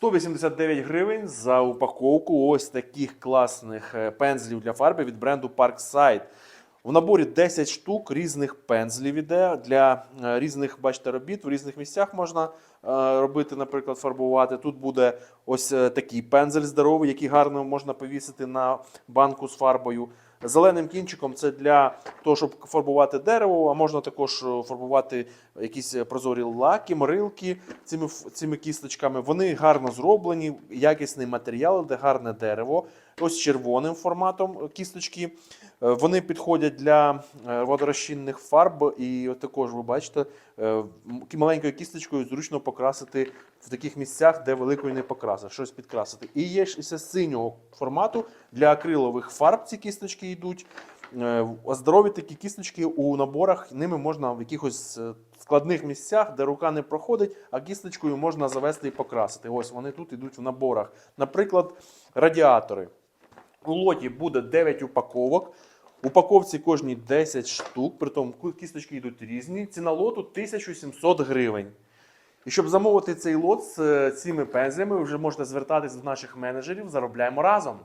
189 гривень за упаковку ось таких класних е, пензлів для фарби від бренду Parkside. В наборі 10 штук різних пензлів іде для е, різних, бачите, робіт. В різних місцях можна е, робити, наприклад, фарбувати. Тут буде ось такий пензель здоровий, який гарно можна повісити на банку з фарбою. Зеленим кінчиком це для того, щоб фарбувати дерево, а можна також е, фарбувати якісь е, прозорі лаки, морилки цими, цими кісточками. Вони гарно зроблені, якісний матеріал, де гарне дерево. Ось червоним форматом е, кісточки. Е, Вони підходять для е, водорозчинних фарб, і також ви бачите, маленькою кісточкою зручно покрасити в таких місцях, де великою не покрасиш, щось підкрасити. І є ще синього формату для акрилових фарб. Ці кісточки йдуть. Здорові такі кісточки у наборах ними можна в якихось складних місцях, де рука не проходить, а кісточкою можна завести і покрасити. Ось вони тут йдуть в наборах. Наприклад, радіатори. У лоті буде 9 упаковок. Упаковці кожній 10 штук, при тому кісточки йдуть різні. Ціна лоту 1700 гривень. І щоб замовити цей лот з е, цими пензлями, вже можете звертатись до наших менеджерів, заробляємо разом.